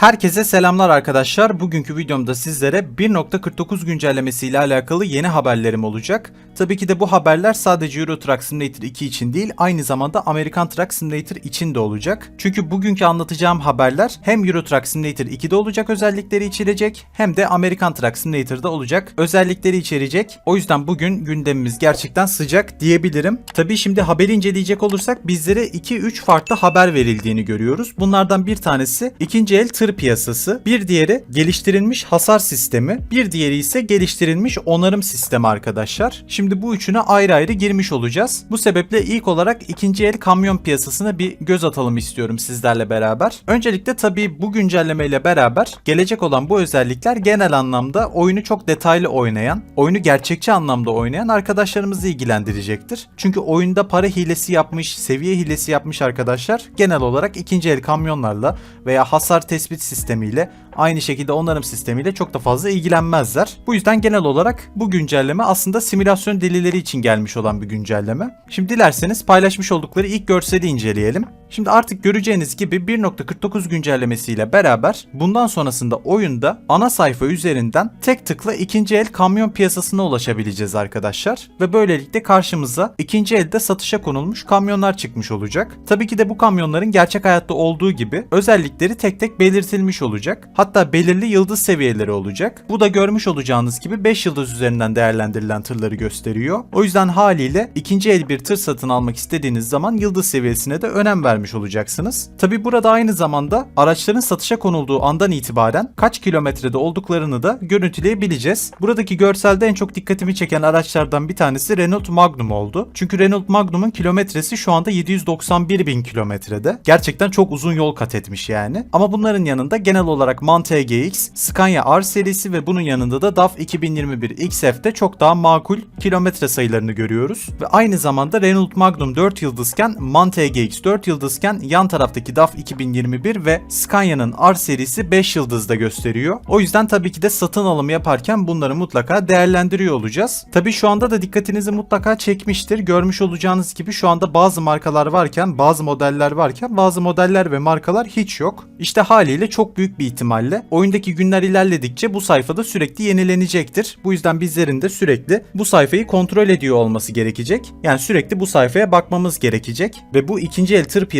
Herkese selamlar arkadaşlar. Bugünkü videomda sizlere 1.49 güncellemesi ile alakalı yeni haberlerim olacak. Tabii ki de bu haberler sadece Euro Truck Simulator 2 için değil, aynı zamanda American Truck Simulator için de olacak. Çünkü bugünkü anlatacağım haberler hem Euro Truck Simulator 2'de olacak özellikleri içerecek, hem de American Truck Simulator'da olacak özellikleri içerecek. O yüzden bugün gündemimiz gerçekten sıcak diyebilirim. Tabii şimdi haberi inceleyecek olursak bizlere 2-3 farklı haber verildiğini görüyoruz. Bunlardan bir tanesi ikinci el tır piyasası, bir diğeri geliştirilmiş hasar sistemi, bir diğeri ise geliştirilmiş onarım sistemi arkadaşlar. Şimdi bu üçüne ayrı ayrı girmiş olacağız. Bu sebeple ilk olarak ikinci el kamyon piyasasına bir göz atalım istiyorum sizlerle beraber. Öncelikle tabii bu güncellemeyle beraber gelecek olan bu özellikler genel anlamda oyunu çok detaylı oynayan, oyunu gerçekçi anlamda oynayan arkadaşlarımızı ilgilendirecektir. Çünkü oyunda para hilesi yapmış, seviye hilesi yapmış arkadaşlar genel olarak ikinci el kamyonlarla veya hasar tespit sistemiyle aynı şekilde onarım sistemiyle çok da fazla ilgilenmezler. Bu yüzden genel olarak bu güncelleme aslında simülasyon delileri için gelmiş olan bir güncelleme. Şimdi dilerseniz paylaşmış oldukları ilk görseli inceleyelim. Şimdi artık göreceğiniz gibi 1.49 güncellemesiyle beraber bundan sonrasında oyunda ana sayfa üzerinden tek tıkla ikinci el kamyon piyasasına ulaşabileceğiz arkadaşlar. Ve böylelikle karşımıza ikinci elde satışa konulmuş kamyonlar çıkmış olacak. Tabii ki de bu kamyonların gerçek hayatta olduğu gibi özellikleri tek tek belirtilmiş olacak. Hatta belirli yıldız seviyeleri olacak. Bu da görmüş olacağınız gibi 5 yıldız üzerinden değerlendirilen tırları gösteriyor. O yüzden haliyle ikinci el bir tır satın almak istediğiniz zaman yıldız seviyesine de önem vermiş olacaksınız. Tabi burada aynı zamanda araçların satışa konulduğu andan itibaren kaç kilometrede olduklarını da görüntüleyebileceğiz. Buradaki görselde en çok dikkatimi çeken araçlardan bir tanesi Renault Magnum oldu. Çünkü Renault Magnum'un kilometresi şu anda 791 bin kilometrede. Gerçekten çok uzun yol kat etmiş yani. Ama bunların yanında genel olarak MAN TGX, Scania R serisi ve bunun yanında da DAF 2021 XF'de çok daha makul kilometre sayılarını görüyoruz. Ve aynı zamanda Renault Magnum 4 yıldızken MAN TGX 4 yıldızken yan taraftaki DAF 2021 ve Scania'nın R serisi 5 yıldızda gösteriyor. O yüzden tabii ki de satın alımı yaparken bunları mutlaka değerlendiriyor olacağız. Tabii şu anda da dikkatinizi mutlaka çekmiştir. Görmüş olacağınız gibi şu anda bazı markalar varken, bazı modeller varken bazı modeller ve markalar hiç yok. İşte haliyle çok büyük bir ihtimalle oyundaki günler ilerledikçe bu sayfada sürekli yenilenecektir. Bu yüzden bizlerin de sürekli bu sayfayı kontrol ediyor olması gerekecek. Yani sürekli bu sayfaya bakmamız gerekecek ve bu ikinci el tır piyasasında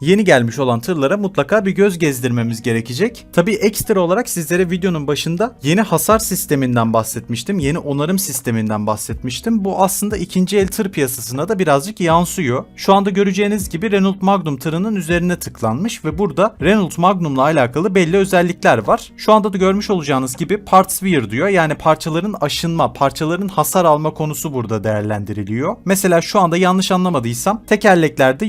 yeni gelmiş olan tırlara mutlaka bir göz gezdirmemiz gerekecek. Tabii ekstra olarak sizlere videonun başında yeni hasar sisteminden bahsetmiştim. Yeni onarım sisteminden bahsetmiştim. Bu aslında ikinci el tır piyasasına da birazcık yansıyor. Şu anda göreceğiniz gibi Renault Magnum tırının üzerine tıklanmış ve burada Renault Magnum'la alakalı belli özellikler var. Şu anda da görmüş olacağınız gibi parts wear diyor. Yani parçaların aşınma, parçaların hasar alma konusu burada değerlendiriliyor. Mesela şu anda yanlış anlamadıysam tekerleklerde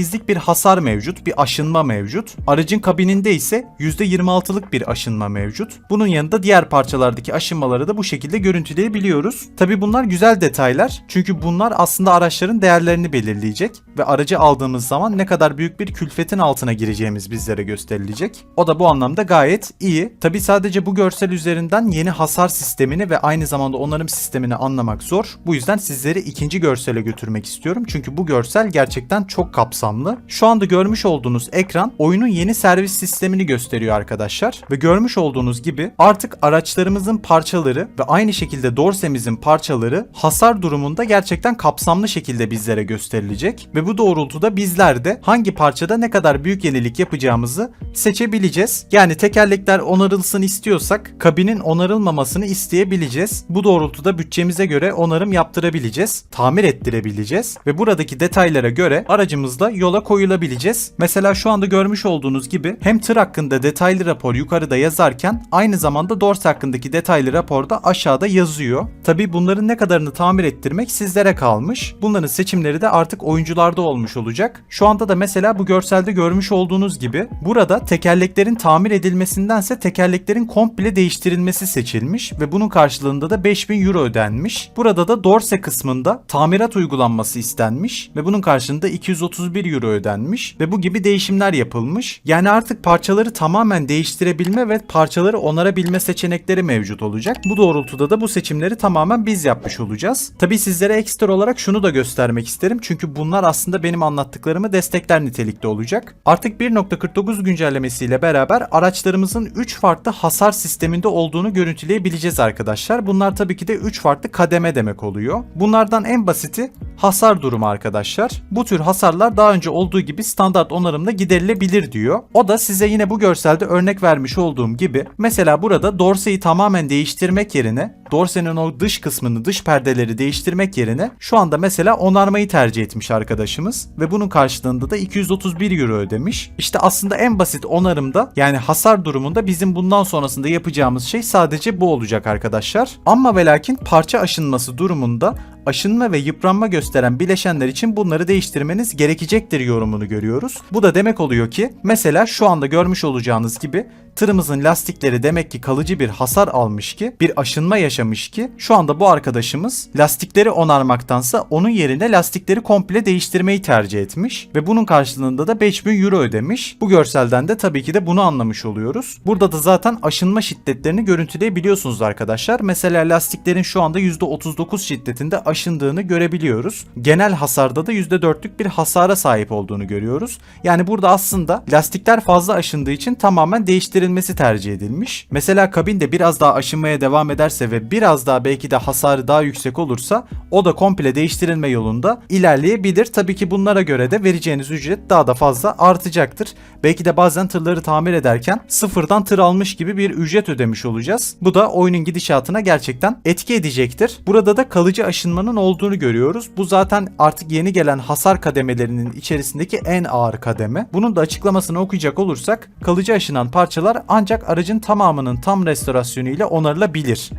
%38'lik bir hasar mevcut, bir aşınma mevcut. Aracın kabininde ise %26'lık bir aşınma mevcut. Bunun yanında diğer parçalardaki aşınmaları da bu şekilde görüntüleyebiliyoruz. Tabi bunlar güzel detaylar. Çünkü bunlar aslında araçların değerlerini belirleyecek ve aracı aldığımız zaman ne kadar büyük bir külfetin altına gireceğimiz bizlere gösterilecek. O da bu anlamda gayet iyi. Tabi sadece bu görsel üzerinden yeni hasar sistemini ve aynı zamanda onarım sistemini anlamak zor. Bu yüzden sizleri ikinci görsele götürmek istiyorum. Çünkü bu görsel gerçekten çok kapsamlı. Şu anda görmüş olduğunuz ekran oyunun yeni servis sistemini gösteriyor arkadaşlar. Ve görmüş olduğunuz gibi artık araçlarımızın parçaları ve aynı şekilde dorsemizin parçaları hasar durumunda gerçekten kapsamlı şekilde bizlere gösterilecek. Ve bu doğrultuda bizler de hangi parçada ne kadar büyük yenilik yapacağımızı seçebileceğiz. Yani tekerlekler onarılsın istiyorsak kabinin onarılmamasını isteyebileceğiz. Bu doğrultuda bütçemize göre onarım yaptırabileceğiz, tamir ettirebileceğiz ve buradaki detaylara göre aracımızla yola koyulabileceğiz. Mesela şu anda görmüş olduğunuz gibi hem tır hakkında detaylı rapor yukarıda yazarken aynı zamanda dors hakkındaki detaylı rapor da aşağıda yazıyor. Tabi bunların ne kadarını tamir ettirmek sizlere kalmış. Bunların seçimleri de artık oyuncularda olmuş olacak. Şu anda da mesela bu görselde görmüş olduğunuz gibi burada tekerleklerin tamir edilmesindense tekerleklerin komple değiştirilmesi seçilmiş ve bunun karşılığında da 5000 euro ödenmiş. Burada da dorse kısmında tamirat uygulanması istenmiş ve bunun karşılığında 231 euro ödenmiş ve bu gibi değişimler yapılmış. Yani artık parçaları tamamen değiştirebilme ve parçaları onarabilme seçenekleri mevcut olacak. Bu doğrultuda da bu seçimleri tamamen biz yapmış olacağız. Tabi sizlere ekstra olarak şunu da göstermek isterim çünkü bunlar aslında benim anlattıklarımı destekler nitelikte olacak. Artık 1.49 güncellemesiyle beraber araçlarımızın 3 farklı hasar sisteminde olduğunu görüntüleyebileceğiz arkadaşlar. Bunlar tabii ki de 3 farklı kademe demek oluyor. Bunlardan en basiti hasar durumu arkadaşlar. Bu tür hasarlar daha önce olduğu gibi standart onarımla giderilebilir diyor. O da size yine bu görselde örnek vermiş olduğum gibi mesela burada dorseyi tamamen değiştirmek yerine dorsenin o dış kısmını dış perdeleri değiştirmek yerine şu anda mesela onarmayı tercih etmiş arkadaşımız ve bunun karşılığında da 231 euro ödemiş. İşte aslında en basit onarımda yani hasar durumunda bizim bundan sonrasında yapacağımız şey sadece bu olacak arkadaşlar. Ama ve lakin parça aşınması durumunda aşınma ve yıpranma gösteren bileşenler için bunları değiştirmeniz gerekecektir yorumunu görüyoruz. Bu da demek oluyor ki mesela şu anda görmüş olacağınız gibi tırımızın lastikleri demek ki kalıcı bir hasar almış ki bir aşınma yaşamış ki şu anda bu arkadaşımız lastikleri onarmaktansa onun yerine lastikleri komple değiştirmeyi tercih etmiş ve bunun karşılığında da 5000 euro ödemiş. Bu görselden de tabii ki de bunu anlamış oluyoruz. Burada da zaten aşınma şiddetlerini görüntüleyebiliyorsunuz arkadaşlar. Mesela lastiklerin şu anda %39 şiddetinde aşındığını görebiliyoruz. Genel hasarda da %4'lük bir hasara sahip olduğunu görüyoruz. Yani burada aslında lastikler fazla aşındığı için tamamen değiştirilmesi tercih edilmiş. Mesela kabin de biraz daha aşınmaya devam ederse ve biraz daha belki de hasarı daha yüksek olursa o da komple değiştirilme yolunda ilerleyebilir. Tabii ki bunlara göre de vereceğiniz ücret daha da fazla artacaktır. Belki de bazen tırları tamir ederken sıfırdan tır almış gibi bir ücret ödemiş olacağız. Bu da oyunun gidişatına gerçekten etki edecektir. Burada da kalıcı aşınmanın olduğunu görüyoruz. Bu zaten artık yeni gelen hasar kademelerinin içerisindeki en ağır kademe. Bunun da açıklamasını okuyacak olursak kalıcı aşınan parçalar ancak aracın tamamının tam restorasyonu ile onarılabilir.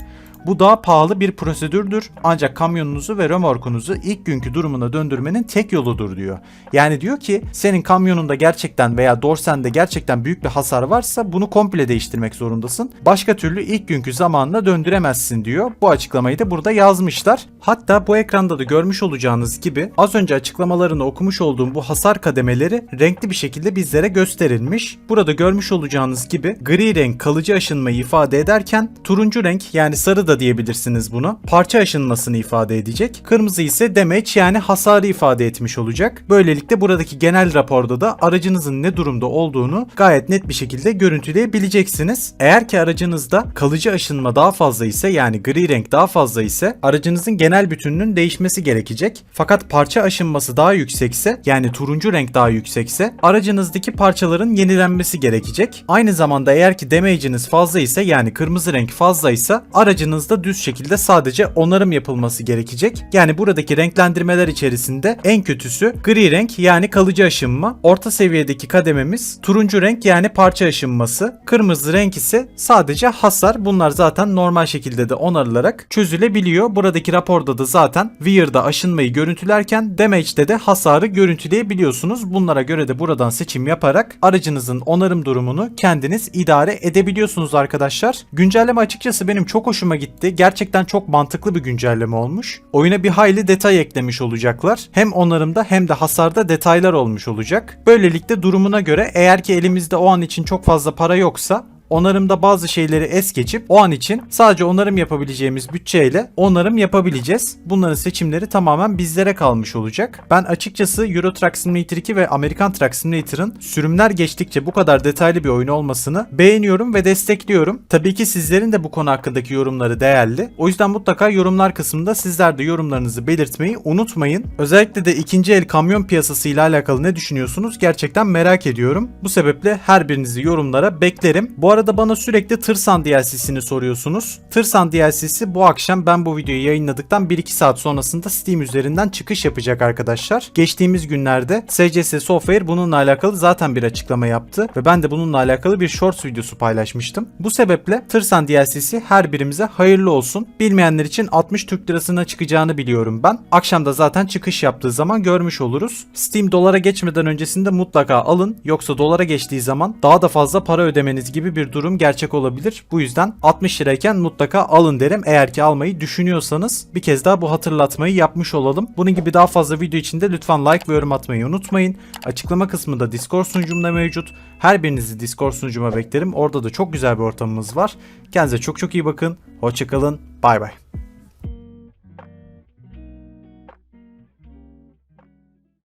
Bu daha pahalı bir prosedürdür ancak kamyonunuzu ve römorkunuzu ilk günkü durumuna döndürmenin tek yoludur diyor. Yani diyor ki senin kamyonunda gerçekten veya dorsende gerçekten büyük bir hasar varsa bunu komple değiştirmek zorundasın. Başka türlü ilk günkü zamanına döndüremezsin diyor. Bu açıklamayı da burada yazmışlar. Hatta bu ekranda da görmüş olacağınız gibi az önce açıklamalarını okumuş olduğum bu hasar kademeleri renkli bir şekilde bizlere gösterilmiş. Burada görmüş olacağınız gibi gri renk kalıcı aşınmayı ifade ederken turuncu renk yani sarı diyebilirsiniz bunu. Parça aşınmasını ifade edecek. Kırmızı ise damage yani hasarı ifade etmiş olacak. Böylelikle buradaki genel raporda da aracınızın ne durumda olduğunu gayet net bir şekilde görüntüleyebileceksiniz. Eğer ki aracınızda kalıcı aşınma daha fazla ise yani gri renk daha fazla ise aracınızın genel bütününün değişmesi gerekecek. Fakat parça aşınması daha yüksekse yani turuncu renk daha yüksekse aracınızdaki parçaların yenilenmesi gerekecek. Aynı zamanda eğer ki damage'iniz fazla ise yani kırmızı renk fazla ise aracınızda düz şekilde sadece onarım yapılması gerekecek. Yani buradaki renklendirmeler içerisinde en kötüsü gri renk yani kalıcı aşınma, orta seviyedeki kadememiz turuncu renk yani parça aşınması, kırmızı renk ise sadece hasar. Bunlar zaten normal şekilde de onarılarak çözülebiliyor. Buradaki raporda da zaten Weir'da aşınmayı görüntülerken Damage'de de hasarı görüntüleyebiliyorsunuz. Bunlara göre de buradan seçim yaparak aracınızın onarım durumunu kendiniz idare edebiliyorsunuz arkadaşlar. Güncelleme açıkçası benim çok hoşuma gitti. Gerçekten çok mantıklı bir güncelleme olmuş. Oyuna bir hayli detay eklemiş olacaklar. Hem onarımda hem de hasarda detaylar olmuş olacak. Böylelikle durumuna göre eğer ki elimizde o an için çok fazla para yoksa onarımda bazı şeyleri es geçip o an için sadece onarım yapabileceğimiz bütçeyle onarım yapabileceğiz. Bunların seçimleri tamamen bizlere kalmış olacak. Ben açıkçası Euro Truck Simulator 2 ve American Truck Simulator'ın sürümler geçtikçe bu kadar detaylı bir oyun olmasını beğeniyorum ve destekliyorum. Tabii ki sizlerin de bu konu hakkındaki yorumları değerli. O yüzden mutlaka yorumlar kısmında sizler de yorumlarınızı belirtmeyi unutmayın. Özellikle de ikinci el kamyon piyasası ile alakalı ne düşünüyorsunuz gerçekten merak ediyorum. Bu sebeple her birinizi yorumlara beklerim. Bu arada bana sürekli Tırsan DLC'sini soruyorsunuz. Tırsan DLC'si bu akşam ben bu videoyu yayınladıktan 1-2 saat sonrasında Steam üzerinden çıkış yapacak arkadaşlar. Geçtiğimiz günlerde SCS Software bununla alakalı zaten bir açıklama yaptı ve ben de bununla alakalı bir shorts videosu paylaşmıştım. Bu sebeple Tırsan DLC'si her birimize hayırlı olsun. Bilmeyenler için 60 Türk lirasına çıkacağını biliyorum ben. Akşamda zaten çıkış yaptığı zaman görmüş oluruz. Steam dolara geçmeden öncesinde mutlaka alın yoksa dolara geçtiği zaman daha da fazla para ödemeniz gibi durum gerçek olabilir. Bu yüzden 60 lirayken mutlaka alın derim. Eğer ki almayı düşünüyorsanız bir kez daha bu hatırlatmayı yapmış olalım. Bunun gibi daha fazla video için de lütfen like ve yorum atmayı unutmayın. Açıklama kısmında Discord sunucumda mevcut. Her birinizi Discord sunucuma beklerim. Orada da çok güzel bir ortamımız var. Kendinize çok çok iyi bakın. Hoşçakalın. Bay bay.